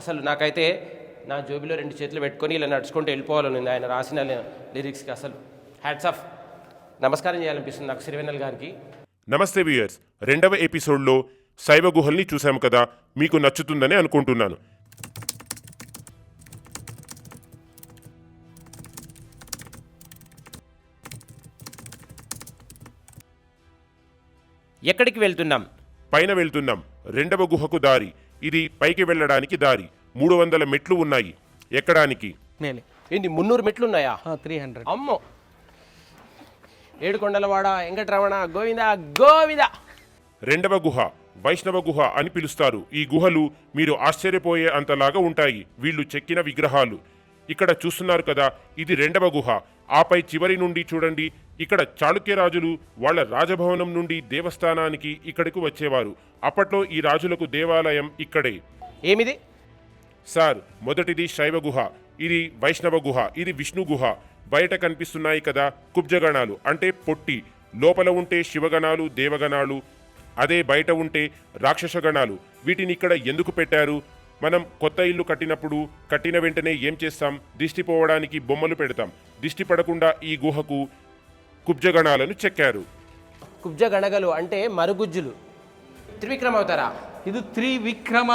అసలు నాకైతే నా జోబిలో రెండు చేతులు పెట్టుకొని ఇలా నడుచుకుంటూ వెళ్ళిపోవాలని ఉంది. ఆయన రాసిన లిరిక్స్కి అసలు. హ్యాట్స్ ఆఫ్ నమస్కారం చేయాలనిపిస్తుంది నాకు సిరివెన్నెల గారికి. నమస్తే వ్యూయర్స్ రెండవ ఎపిసోడ్లో శైవ గుహల్ని చూశాము కదా మీకు నచ్చుతుందని అనుకుంటున్నాను. ఎక్కడికి వెళ్తున్నాం? పైన వెళ్తున్నాం. రెండవ గుహకు దారి. ఇది పైకి వెళ్ళడానికి దారి. మూడు వందల మెట్లు ఉన్నాయి. ఎక్కడానికి? మున్నూరు మెట్లు ఉన్నాయా త్రీ హండ్రెడ్ అమ్మో. ఏడుకొండలవాడ వెంకటరమణ గోవింద గోవింద. రెండవ గుహ వైష్ణవ గుహ అని పిలుస్తారు. ఈ గుహలు మీరు ఆశ్చర్యపోయే అంతలాగా ఉంటాయి. వీళ్ళు చెక్కిన విగ్రహాలు. ఇక్కడ చూస్తున్నారు కదా ఇది రెండవ గుహ. ఆపై చివరి నుండి చూడండి. ఇక్కడ చాళుక్య రాజులు వాళ్ళ రాజభవనం నుండి దేవస్థానానికి ఇక్కడికి వచ్చేవారు. అప్పట్లో ఈ రాజులకు దేవాలయం ఇక్కడే. ఏమిది? సార్ మొదటిది శైవ గుహ. ఇది వైష్ణవ గుహ. ఇది విష్ణు గుహ. బయట కనిపిస్తున్నాయి కదా కుబ్జగణాలు అంటే పొట్టి. లోపల ఉంటే శివగణాలు దేవగణాలు. అదే బయట ఉంటే రాక్షస గణాలు వీటిని ఇక్కడ ఎందుకు పెట్టారు? మనం కొత్త ఇల్లు కట్టినప్పుడు కట్టిన వెంటనే ఏం చేస్తాం? దిష్టి పోవడానికి బొమ్మలు పెడతాం. దిష్టి పడకుండా ఈ గుహకు కుబ్జగణాలను చెక్కారు. కుబ్జగణగలు అంటే మరుగుజ్జులు. త్రివిక్రమ అవుతారా ఇది త్రివిక్రమ.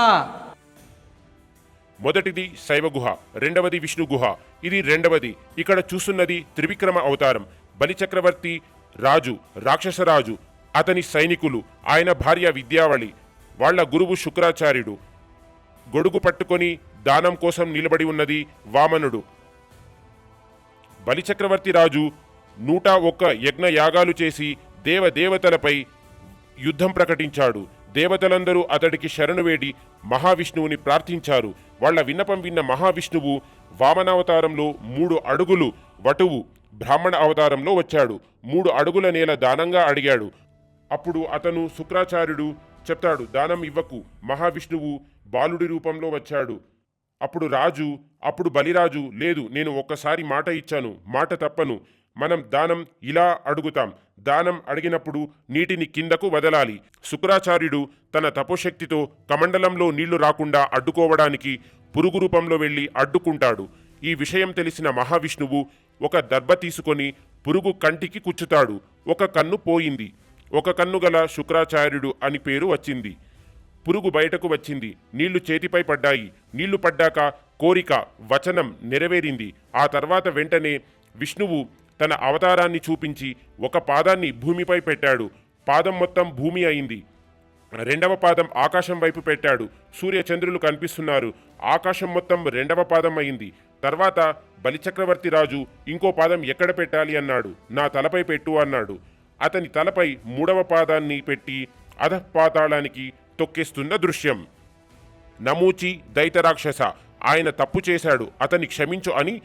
మొదటిది శైవ గుహ రెండవది విష్ణు గుహ. ఇది రెండవది. ఇక్కడ చూస్తున్నది త్రివిక్రమ అవతారం. బలిచక్రవర్తి రాజు రాక్షసరాజు అతని సైనికులు ఆయన భార్య విద్యావళి వాళ్ళ గురువు శుక్రాచార్యుడు గొడుగు పట్టుకొని దానం కోసం నిలబడి ఉన్నది వామనుడు. బలిచక్రవర్తి రాజు నూట ఒక్క యజ్ఞ యాగాలు చేసి దేవదేవతలపై యుద్ధం ప్రకటించాడు. దేవతలందరూ అతడికి శరణు వేడి మహావిష్ణువుని ప్రార్థించారు. వాళ్ళ విన్నపం విన్న మహావిష్ణువు వామనావతారంలో మూడు అడుగులు వటువు బ్రాహ్మణ అవతారంలో వచ్చాడు. మూడు అడుగుల నేల దానంగా అడిగాడు. అప్పుడు అతను శుక్రాచార్యుడు చెప్తాడు దానం ఇవ్వకు. మహావిష్ణువు బాలుడి రూపంలో వచ్చాడు. అప్పుడు రాజు అప్పుడు బలిరాజు లేదు నేను ఒక్కసారి మాట ఇచ్చాను మాట తప్పను. మనం దానం ఇలా అడుగుతాం. దానం అడిగినప్పుడు నీటిని కిందకు వదలాలి. శుక్రాచార్యుడు తన తపోశక్తితో కమండలంలో నీళ్ళు రాకుండా అడ్డుకోవడానికి పురుగు రూపంలో వెళ్ళి అడ్డుకుంటాడు. ఈ విషయం తెలిసిన మహావిష్ణువు ఒక దర్భ తీసుకొని పురుగు కంటికి కుచ్చుతాడు. ఒక కన్ను పోయింది. ఒక కన్నుగల శుక్రాచార్యుడు అని పేరు వచ్చింది. పురుగు బయటకు వచ్చింది. నీళ్ళు చేతిపై పడ్డాయి. నీళ్ళు పడ్డాక కోరిక వచనం నెరవేరింది. ఆ తర్వాత వెంటనే విష్ణువు తన అవతారాన్ని చూపించి ఒక పాదాన్ని భూమిపై పెట్టాడు. పాదం మొత్తం భూమి అయింది. రెండవ పాదం ఆకాశం వైపు పెట్టాడు. సూర్య చంద్రులు కనిపిస్తున్నారు. ఆకాశం మొత్తం రెండవ పాదం అయింది. తర్వాత బలిచక్రవర్తి రాజు ఇంకో పాదం ఎక్కడ పెట్టాలి అన్నాడు. నా తలపై పెట్టు అన్నాడు. అతని తలపై మూడవ పాదాన్ని పెట్టి అధపాతాళానికి తొక్కేస్తున్న దృశ్యం. నమూచి దైతరాక్షస ఆయన తప్పు చేశాడు అతన్ని క్షమించు అని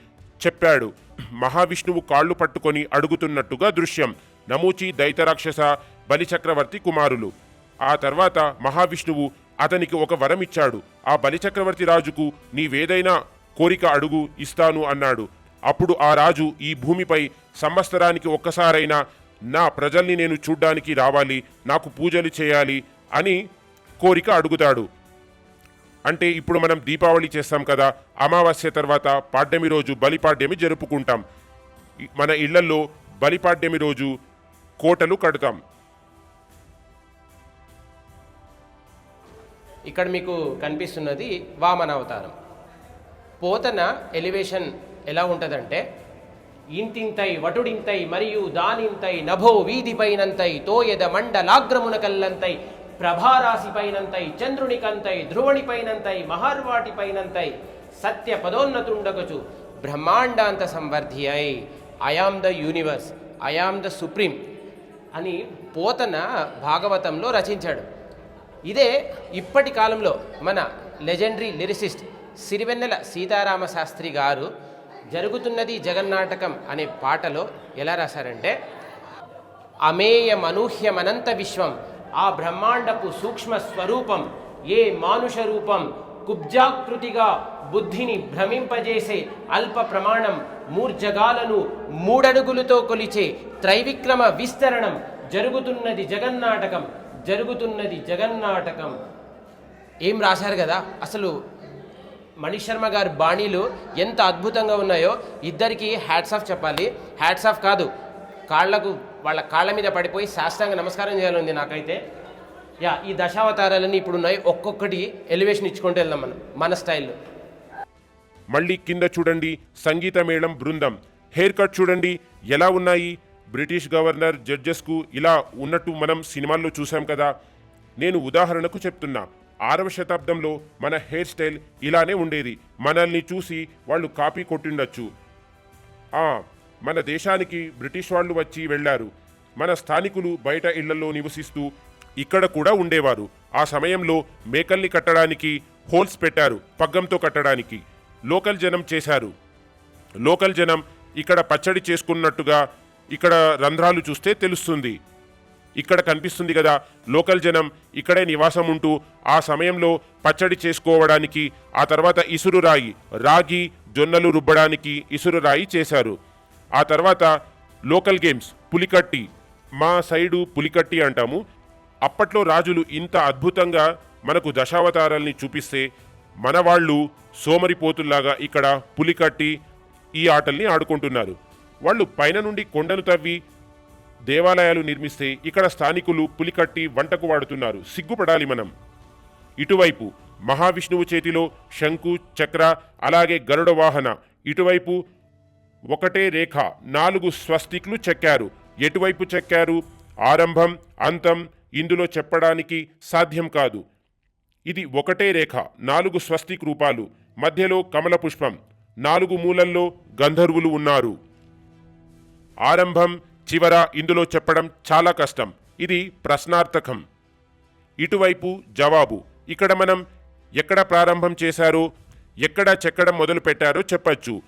చెప్పాడు. మహావిష్ణువు కాళ్ళు పట్టుకొని అడుగుతున్నట్టుగా దృశ్యం. నమూచి దైతరాక్షస బలిచక్రవర్తి కుమారులు. ఆ తర్వాత మహావిష్ణువు అతనికి ఒక వరం ఇచ్చాడు. ఆ బలిచక్రవర్తి రాజుకు నీవేదైనా కోరిక అడుగు ఇస్తాను అన్నాడు. అప్పుడు ఆ రాజు ఈ భూమిపై సంవత్సరానికి ఒక్కసారైనా నా ప్రజల్ని నేను చూడ్డానికి రావాలి నాకు పూజలు చేయాలి అని కోరిక అడుగుతాడు. అంటే ఇప్పుడు మనం దీపావళి చేస్తాం కదా అమావాస్య తర్వాత పాడ్యమి రోజు బలిపాడ్యమి జరుపుకుంటాం. మన ఇళ్ళల్లో బలిపాడ్యమి రోజు కోటలు కడతాం. ఇక్కడ మీకు కనిపిస్తున్నది వామన అవతారం. పోతన ఎలివేషన్ ఎలా ఉంటుందంటే ఇంతింతై వటుడింతై మరియు దానింతై నభో వీధిపైనంతై తోయద మండలాగ్రమునకల్లంతై ప్రభారాశిపైనంతై చంద్రునికంతై ధ్రువణిపైనంతై మహార్వాటిపైనంతై సత్య పదోన్నతుండగచు బ్రహ్మాండాంత సంవర్ధి అయి I am the universe I am the supreme అని పోతన భాగవతంలో రచించాడు. ఇదే ఇప్పటి కాలంలో మన లెజెండరీ లిరిసిస్ట్ సిరివెన్నెల సీతారామ శాస్త్రి గారు జరుగుతున్నది జగన్నాటకం అనే పాటలో ఎలా రాశారంటే అమేయమనూహ్యమనంత విశ్వం ఆ బ్రహ్మాండపు సూక్ష్మ స్వరూపం ఏ మానుష రూపం కుబ్జాకృతిగా బుద్ధిని భ్రమింపజేసే అల్ప ప్రమాణం మూర్జగాలను మూడడుగులతో కొలిచే త్రైవిక్రమ విస్తరణం జరుగుతున్నది జగన్నాటకం జరుగుతున్నది జగన్నాటకం. ఏం రాశారు కదా అసలు మణిశర్మ శర్మ గారి బాణీలు ఎంత అద్భుతంగా ఉన్నాయో ఇద్దరికి హ్యాట్స్ ఆఫ్ చెప్పాలి. హ్యాట్స్ ఆఫ్ కాదు కాళ్ళకు వాళ్ళ కాళ్ళ మీద పడిపోయి శాస్త్రంగా నమస్కారం చేయాలని నాకైతే. యా ఈ దశావతారాలన్నీ ఇప్పుడు ఉన్నాయి ఒక్కొక్కటి ఎలివేషన్ ఇచ్చుకుంటూ వెళ్దాం మనం మన స్టైల్లో మళ్ళీ కింద చూడండి సంగీత మేళం బృందం. హెయిర్ కట్ చూడండి ఎలా ఉన్నాయి? బ్రిటిష్ గవర్నర్ జడ్జెస్కు ఇలా ఉన్నట్టు మనం సినిమాల్లో చూసాం కదా. నేను ఉదాహరణకు చెప్తున్నా. ఆరవ శతాబ్దంలో మన హెయిర్ స్టైల్ ఇలానే ఉండేది. మనల్ని చూసి వాళ్ళు కాపీ కొట్టిండొచ్చు. ఆ, మన దేశానికి బ్రిటిష్ వాళ్ళు వచ్చి వెళ్ళారు. మన స్థానికులు బయట ఇళ్ళలో నివసిస్తూ ఇక్కడ కూడా ఉండేవారు. ఆ సమయంలో మేకల్ని కట్టడానికి హోల్స్ పెట్టారు పగ్గంతో కట్టడానికి. లోకల్ జనం చేశారు. లోకల్ జనం ఇక్కడ పచ్చడి చేసుకున్నట్టుగా ఇక్కడ రంధ్రాలు చూస్తే తెలుస్తుంది. ఇక్కడ కనిపిస్తుంది కదా లోకల్ జనం ఇక్కడే నివాసం ఉంటూ ఆ సమయంలో పచ్చడి చేసుకోవడానికి ఆ తర్వాత ఇసురు రాయి రాగి జొన్నలు రుబ్బడానికి ఇసురు రాయి చేశారు. ఆ తర్వాత లోకల్ గేమ్స్ పులికట్టి మా సైడు పులికట్టి అంటాము. అప్పట్లో రాజులు ఇంత అద్భుతంగా మనకు దశావతారాల్ని చూపిస్తే మన వాళ్ళు సోమరిపోతుల్లాగా ఇక్కడ పులికట్టి ఈ ఆటల్ని ఆడుకుంటున్నారు. వాళ్ళు పైన నుండి కొండను తవ్వి దేవాలయాలు నిర్మిస్తే ఇక్కడ స్థానికులు పులికట్టి వంటకు వాడుతున్నారు. సిగ్గుపడాలి మనం. ఇటువైపు మహావిష్ణువు చేతిలో శంకు చక్ర అలాగే గరుడ వాహన. ఇటువైపు ఒకటే రేఖ నాలుగు స్వస్తిక్లు చెక్కారు. ఎటువైపు చెక్కారు? ఆరంభం అంతం ఇందులో చెప్పడానికి సాధ్యం కాదు. ఇది ఒకటే రేఖ నాలుగు స్వస్తిక్ రూపాలు. మధ్యలో కమల పుష్పం నాలుగు మూలల్లో గంధర్వులు ఉన్నారు. ఆరంభం చివర ఇందులో చెప్పడం చాలా కష్టం. ఇది ప్రశ్నార్థకం. ఇటువైపు జవాబు. ఇక్కడ మనం ఎక్కడ ప్రారంభం చేశారో ఎక్కడ చెక్కడం మొదలు పెట్టారో చెప్పచ్చు.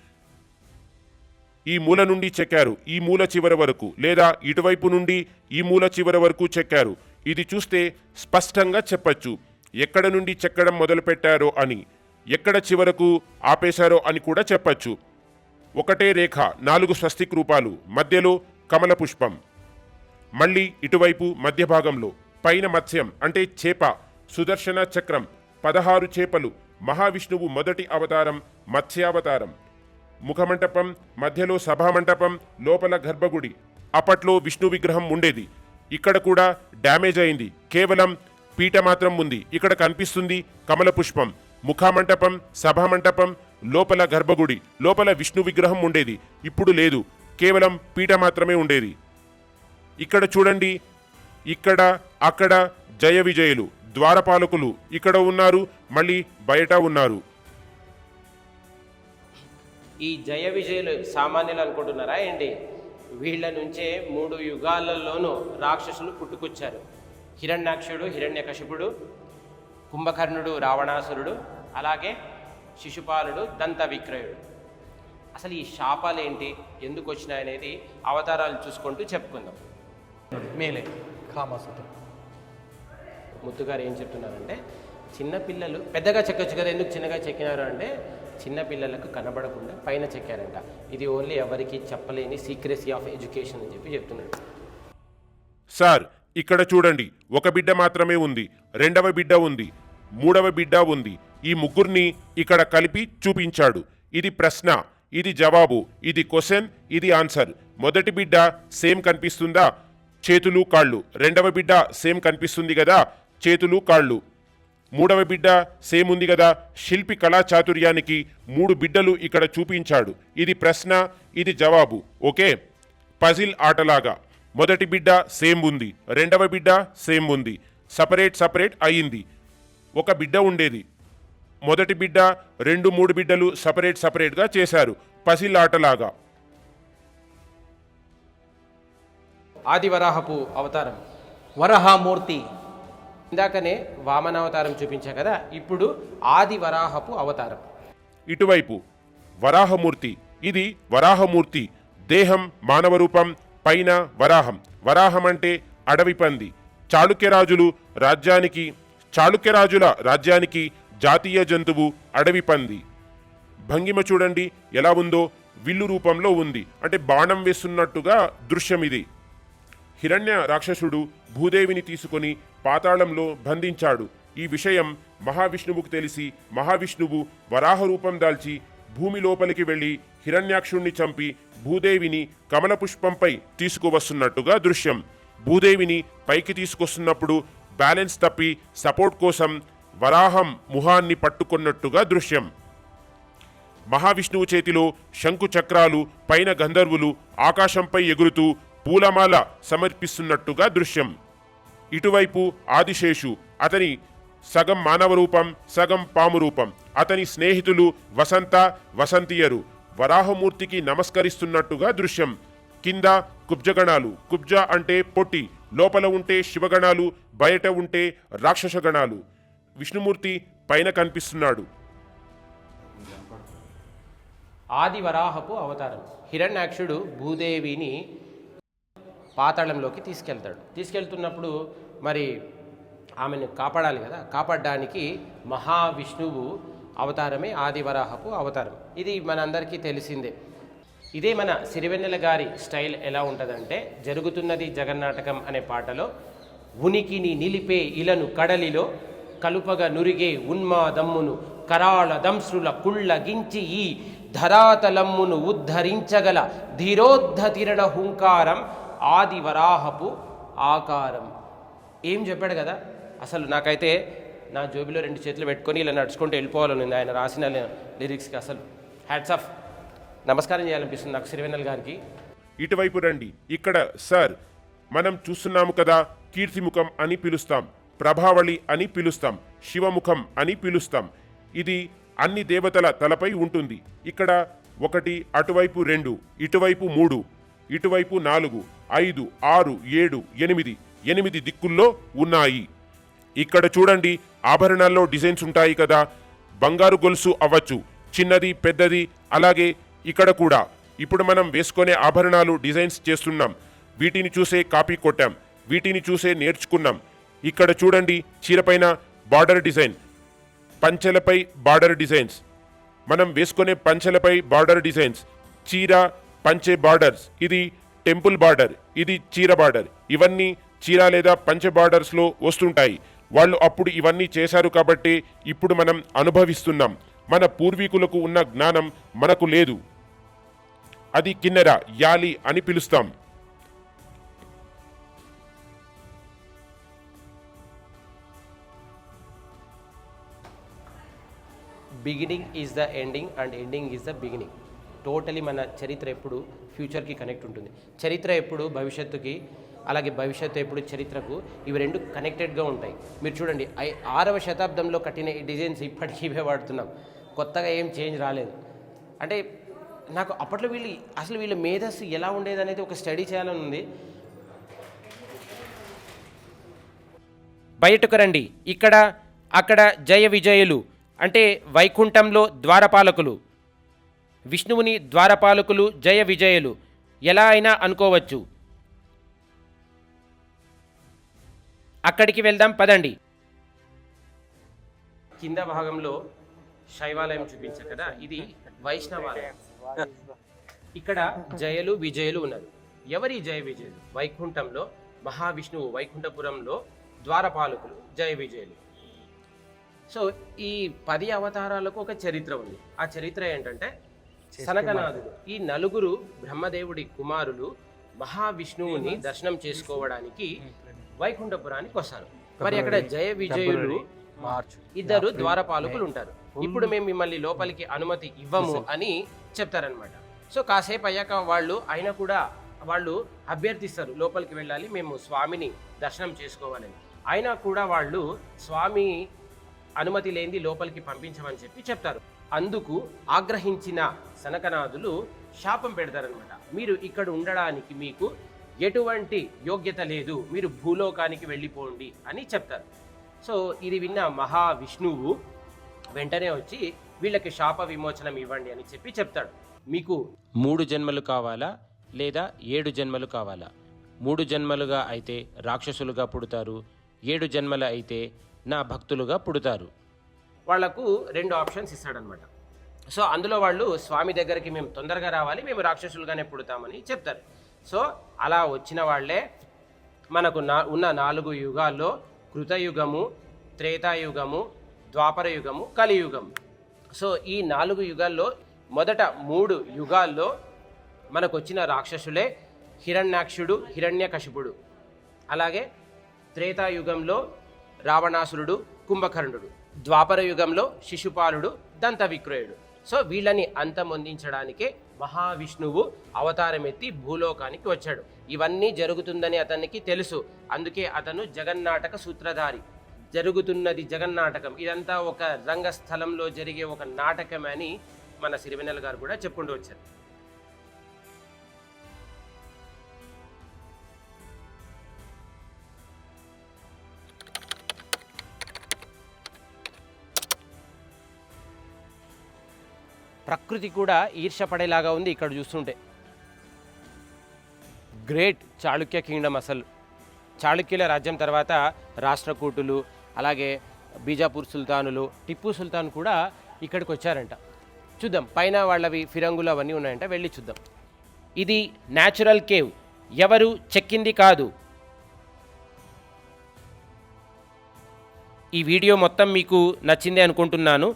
ఈ మూల నుండి చెక్కారు. ఈ మూల చివరి వరకు లేదా ఇటువైపు నుండి ఈ మూల చివరి వరకు చెక్కారు. ఇది చూస్తే స్పష్టంగా చెప్పచ్చు. ఎక్కడ నుండి చెక్కడం మొదలు పెట్టారో అని ఎక్కడ చివరకు ఆపేశారో అని కూడా చెప్పచ్చు. ఒకటే రేఖ నాలుగు స్వస్తిక్ రూపాలు. మధ్యలో కమల పుష్పం మళ్ళీ ఇటువైపు మధ్య భాగంలో పైన మత్స్యం అంటే చేప సుదర్శన చక్రం పదహారు చేపలు మహావిష్ణువు మొదటి అవతారం మత్స్యావతారం. ముఖమంటపం మధ్యలో సభామంటపం లోపల గర్భగుడి. అప్పట్లో విష్ణు విగ్రహం ఉండేది. ఇక్కడ కూడా డ్యామేజ్ అయింది. కేవలం పీట మాత్రం ఉంది. ఇక్కడ కనిపిస్తుంది కమల పుష్పం ముఖామంటపం సభామంటపం లోపల గర్భగుడి. లోపల విష్ణు విగ్రహం ఉండేది. ఇప్పుడు లేదు. కేవలం పీట మాత్రమే ఉండేది. ఇక్కడ చూడండి ఇక్కడ అక్కడ జయ విజయులు ద్వారపాలకులు ఇక్కడ ఉన్నారు మళ్ళీ బయట ఉన్నారు. ఈ జయ విజయులు సామాన్యులు అనుకుంటున్నారా ఏంటి? వీళ్ళ నుంచే మూడు యుగాలలోనూ రాక్షసులు పుట్టుకొచ్చారు. హిరణ్యాక్షుడు హిరణ్యకశిపుడు కుంభకర్ణుడు రావణాసురుడు అలాగే శిశుపాలుడు దంత విక్రయుడు అసలు ఈ శాపాలేంటి ఎందుకు వచ్చినాయనేది అవతారాలు చూసుకుంటూ చెప్పుకుందాం. మేలే. కామాసుతం ముత్తుగారు ఏం చెప్తున్నారంటే చిన్నపిల్లలు పెద్దగా చెక్కొచ్చు కదా ఎందుకు చిన్నగా చెక్కినారు అంటే చిన్నపిల్లలకు కనబడకుండా పైన చెక్కారంట. ఇది ఓన్లీ ఎవరికి చెప్పలేని సీక్రెసీ ఆఫ్ ఎడ్యుకేషన్ అని చెప్పి చెప్తున్నాడు సార్ ఇక్కడ చూడండి. ఒక బిడ్డ మాత్రమే ఉంది. రెండవ బిడ్డ ఉంది. మూడవ బిడ్డ ఉంది. ఈ ముగ్గురిని ఇక్కడ కలిపి చూపించాడు. ఇది ప్రశ్న. ఇది జవాబు ఇది క్వశ్చన్ ఇది ఆన్సర్. మొదటి బిడ్డ సేమ్ కనిపిస్తుందా? చేతులు కాళ్ళు. రెండవ బిడ్డ సేమ్ కనిపిస్తుంది కదా? చేతులు కాళ్ళు. మూడవ బిడ్డ సేమ్ ఉంది కదా? శిల్పి కళా చాతుర్యానికి మూడు బిడ్డలు ఇక్కడ చూపించాడు. ఇది ప్రశ్న ఇది జవాబు. ఓకే? పజిల్ ఆటలాగా. మొదటి బిడ్డ సేమ్ ఉంది. రెండవ బిడ్డ సేమ్ ఉంది. సపరేట్ సపరేట్ అయింది. ఒక బిడ్డ ఉండేది. మొదటి బిడ్డ రెండు మూడు బిడ్డలు సపరేట్ సపరేట్గా చేశారు. పసిల్ ఆటలాగా ఆదివరాహపు అవతారం. వరహామూర్తి. ఇందాకనే వామన అవతారం చూపించా కదా ఇప్పుడు ఆది వరాహపు అవతారం. ఇటువైపు. వరాహమూర్తి. ఇది వరాహమూర్తి. దేహం మానవ రూపం పైన వరాహం. వరాహం అంటే అడవి పంది. చాళుక్యరాజులు రాజ్యానికి చాళుక్యరాజుల రాజ్యానికి జాతీయ జంతువు అడవి పంది. భంగిమ చూడండి ఎలా ఉందో విల్లు రూపంలో ఉంది. అంటే బాణం వేస్తున్నట్టుగా దృశ్యం ఇది హిరణ్య రాక్షసుడు భూదేవిని తీసుకొని పాతాళంలో బంధించాడు. ఈ విషయం మహావిష్ణువుకు తెలిసి మహావిష్ణువు వరాహ రూపం దాల్చి భూమి లోపలికి వెళ్ళి హిరణ్యాక్షుణ్ణి చంపి భూదేవిని కమల పుష్పంపై తీసుకువస్తున్నట్టుగా దృశ్యం. భూదేవిని పైకి తీసుకొస్తున్నప్పుడు బ్యాలెన్స్ తప్పి సపోర్ట్ కోసం వరాహం ముఖాన్ని పట్టుకున్నట్టుగా దృశ్యం. మహావిష్ణువు చేతిలో శంకు చక్రాలు పైన గంధర్వులు ఆకాశంపై ఎగురుతూ పూలమాల సమర్పిస్తున్నట్టుగా దృశ్యం. ఇటువైపు ఆదిశేషు అతని సగం మానవ రూపం సగం పాము రూపం అతని స్నేహితులు వసంత వసంతియరు వరాహమూర్తికి నమస్కరిస్తున్నట్టుగా దృశ్యం. కింద కుబ్జగణాలు కుబ్జ అంటే పొట్టి లోపల ఉంటే శివగణాలు బయట ఉంటే రాక్షసగణాలు విష్ణుమూర్తి పైన కనిపిస్తున్నాడు. ఆది వరాహపు అవతారం. హిరణ్యాక్షుడు భూదేవిని పాతాళంలోకి తీసుకెళ్తాడు. తీసుకెళ్తున్నప్పుడు మరి ఆమెను కాపాడాలి కదా? కాపాడడానికి మహావిష్ణువు అవతారమే ఆదివరాహపు అవతారం. ఇది మనందరికీ తెలిసిందే. ఇదే మన సిరివెన్నెల గారి స్టైల్ ఎలా ఉంటుందంటే జరుగుతున్నది జగన్నాటకం అనే పాటలో ఉనికిని నిలిపే ఇలను కడలిలో కలుపగా నురిగే ఉన్మాదమ్మును కరాళ దంశ్రుల కుళ్ళగించి ఈ ధరాతలమ్మును ఉద్ధరించగల ధీరోద్ధతిరణ హుంకారం ఆది వరాహపు ఆకారం. ఏం చెప్పాడు కదా? అసలు నాకైతే నా జోబిలో రెండు చేతులు పెట్టుకొని ఇలా నడుచుకుంటూ వెళ్ళిపోవాలని ఆయన రాసిన లిరిక్స్కి అసలు. హ్యాట్స్ ఆఫ్ నమస్కారం చేయాలనిపిస్తుంది నాకు సిరివెన్నెల గారికి. ఇటువైపు రండి. ఇక్కడ సార్ మనం చూస్తున్నాము కదా కీర్తిముఖం అని పిలుస్తాం. ప్రభావళి అని పిలుస్తాం శివముఖం అని పిలుస్తాం. ఇది అన్ని దేవతల తలపై ఉంటుంది. ఇక్కడ ఒకటి అటువైపు రెండు ఇటువైపు మూడు ఇటువైపు నాలుగు ఐదు ఆరు ఏడు ఎనిమిది ఎనిమిది దిక్కుల్లో ఉన్నాయి. ఇక్కడ చూడండి ఆభరణాల్లో డిజైన్స్ ఉంటాయి కదా. బంగారు గొలుసు అవ్వచ్చు చిన్నది పెద్దది అలాగే ఇక్కడ కూడా. ఇప్పుడు మనం వేసుకునే ఆభరణాలు డిజైన్స్ చేస్తున్నాం. వీటిని చూసే కాపీ కొట్టాం. వీటిని చూసే నేర్చుకున్నాం. ఇక్కడ చూడండి చీరపైన బార్డర్ డిజైన్. పంచెలపై బార్డర్ డిజైన్స్. మనం వేసుకునే పంచెలపై బార్డర్ డిజైన్స్. చీర పంచె బార్డర్స్. ఇది టెంపుల్ బార్డర్ ఇది చీర బార్డర్. ఇవన్నీ చీర లేదా పంచె బార్డర్స్లో వస్తుంటాయి. వాళ్ళు అప్పుడు ఇవన్నీ చేశారు కాబట్టి ఇప్పుడు మనం అనుభవిస్తున్నాం. మన పూర్వీకులకు ఉన్న జ్ఞానం మనకు లేదు. అది కిన్నెర యాలి అని పిలుస్తాం. Beginning is the ending and ending is the beginning totally మన చరిత్ర ఎప్పుడు ఫ్యూచర్కి కనెక్ట్ ఉంటుంది. చరిత్ర ఎప్పుడు భవిష్యత్తుకి అలాగే భవిష్యత్తు ఎప్పుడు చరిత్రకు ఇవి రెండు కనెక్టెడ్గా ఉంటాయి. మీరు చూడండి ఐ- ఆరవ శతాబ్దంలో కట్టిన ఈ డిజైన్స్ ఇప్పటికీ ఇవే వాడుతున్నాం. కొత్తగా ఏం చేంజ్ రాలేదు. అంటే నాకు అప్పట్లో వీళ్ళు అసలు వీళ్ళ మేధస్సు ఎలా ఉండేది అనేది ఒక స్టడీ చేయాలని ఉంది. బయటకు రండి. ఇక్కడ అక్కడ జయ విజయులు. అంటే వైకుంఠంలో ద్వారపాలకులు విష్ణువుని ద్వారపాలకులు జయ విజయులు. ఎలా అయినా అనుకోవచ్చు. అక్కడికి వెళ్దాం పదండి. కింద భాగంలో శైవాలయం చూపించారు కదా ఇది వైష్ణవాలయం. ఇక్కడ జయలు విజయులు ఉన్నారు. ఎవరి జయ విజయులు? వైకుంఠంలో మహావిష్ణువు వైకుంఠపురంలో ద్వారపాలకులు జయ విజయులు. సో ఈ పది అవతారాలకు ఒక చరిత్ర ఉంది. ఆ చరిత్ర ఏంటంటే సనకనాథుడు. ఈ నలుగురు బ్రహ్మదేవుడి కుమారులు మహావిష్ణువుని దర్శనం చేసుకోవడానికి వైకుంఠపురానికి వస్తారు. మరి అక్కడ జయ విజయులు మార్చ్. ఇద్దరు ద్వారపాలకులు ఉంటారు. ఇప్పుడు మేము మిమ్మల్ని లోపలికి అనుమతి ఇవ్వము అని చెప్తారనమాట సో కాసేపు అయ్యాక వాళ్ళు అయినా కూడా వాళ్ళు అభ్యర్థిస్తారు. లోపలికి వెళ్ళాలి మేము స్వామిని దర్శనం చేసుకోవాలని. అయినా కూడా వాళ్ళు స్వామి అనుమతి లేనిది లోపలికి పంపించమని చెప్పి చెప్తారు. అందుకు ఆగ్రహించిన సనకనాథులు శాపం పెడతారనమాట మీరు ఇక్కడ ఉండడానికి మీకు ఎటువంటి యోగ్యత లేదు. మీరు భూలోకానికి వెళ్ళిపోండి అని చెప్తారు. సో ఇది విన్న మహావిష్ణువు వెంటనే వచ్చి వీళ్ళకి శాప విమోచనం ఇవ్వండి అని చెప్పి చెప్తాడు. మీకు మూడు జన్మలు కావాలా? లేదా ఏడు జన్మలు కావాలా? మూడు జన్మలుగా అయితే రాక్షసులుగా పుడతారు. ఏడు జన్మలు అయితే నా భక్తులుగా పుడతారు. వాళ్ళకు రెండు ఆప్షన్స్ ఇస్తాడనమాట సో అందులో వాళ్ళు స్వామి దగ్గరికి మేము తొందరగా రావాలి మేము రాక్షసులుగానే పుడతామని చెప్తారు. సో అలా వచ్చిన వాళ్ళే మనకు నా ఉన్న నాలుగు యుగాల్లో కృతయుగము త్రేతాయుగము ద్వాపర యుగము కలియుగం. సో ఈ నాలుగు యుగాల్లో మొదట మూడు యుగాల్లో మనకు వచ్చిన రాక్షసులే హిరణ్యాక్షుడు హిరణ్యకశిపుడు. అలాగే త్రేతాయుగంలో రావణాసురుడు కుంభకర్ణుడు ద్వాపర యుగంలో శిశుపాలుడు దంత విక్రయుడు సో వీళ్ళని అంతమొందించడానికే మహావిష్ణువు అవతారం ఎత్తి భూలోకానికి వచ్చాడు. ఇవన్నీ జరుగుతుందని అతనికి తెలుసు. అందుకే అతను జగన్నాటక సూత్రధారి. జరుగుతున్నది జగన్నాటకం. ఇదంతా ఒక రంగస్థలంలో జరిగే ఒక నాటకం అని మన సిరివెన్నెల గారు కూడా చెప్పుకుంటూ వచ్చారు. ప్రకృతి కూడా ఈర్షపడేలాగా ఉంది ఇక్కడ చూస్తుంటే. గ్రేట్ చాళుక్య కింగ్డమ్ అసలు. చాళుక్యుల రాజ్యం తర్వాత రాష్ట్రకూటులు అలాగే బీజాపూర్ సుల్తానులు టిప్పు సుల్తాన్ కూడా ఇక్కడికి వచ్చారంట. చూద్దాం పైన వాళ్ళవి ఫిరంగులు అవన్నీ ఉన్నాయంట వెళ్ళి చూద్దాం. ఇది న్యాచురల్ కేవ్ ఎవరు చెక్కింది కాదు. ఈ వీడియో మొత్తం మీకు నచ్చింది అనుకుంటున్నాను.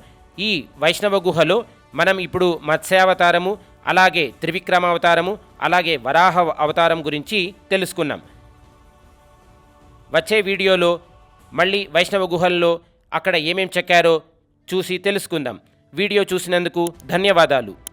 ఈ వైష్ణవ గుహలో మనం ఇప్పుడు మత్స్యావతారము అలాగే త్రివిక్రమ అవతారము అలాగే వరాహ అవతారం గురించి తెలుసుకున్నాం. వచ్చే వీడియోలో మళ్ళీ వైష్ణవ గుహల్లో అక్కడ ఏమేం చెక్కారో చూసి తెలుసుకుందాం. వీడియో చూసినందుకు ధన్యవాదాలు.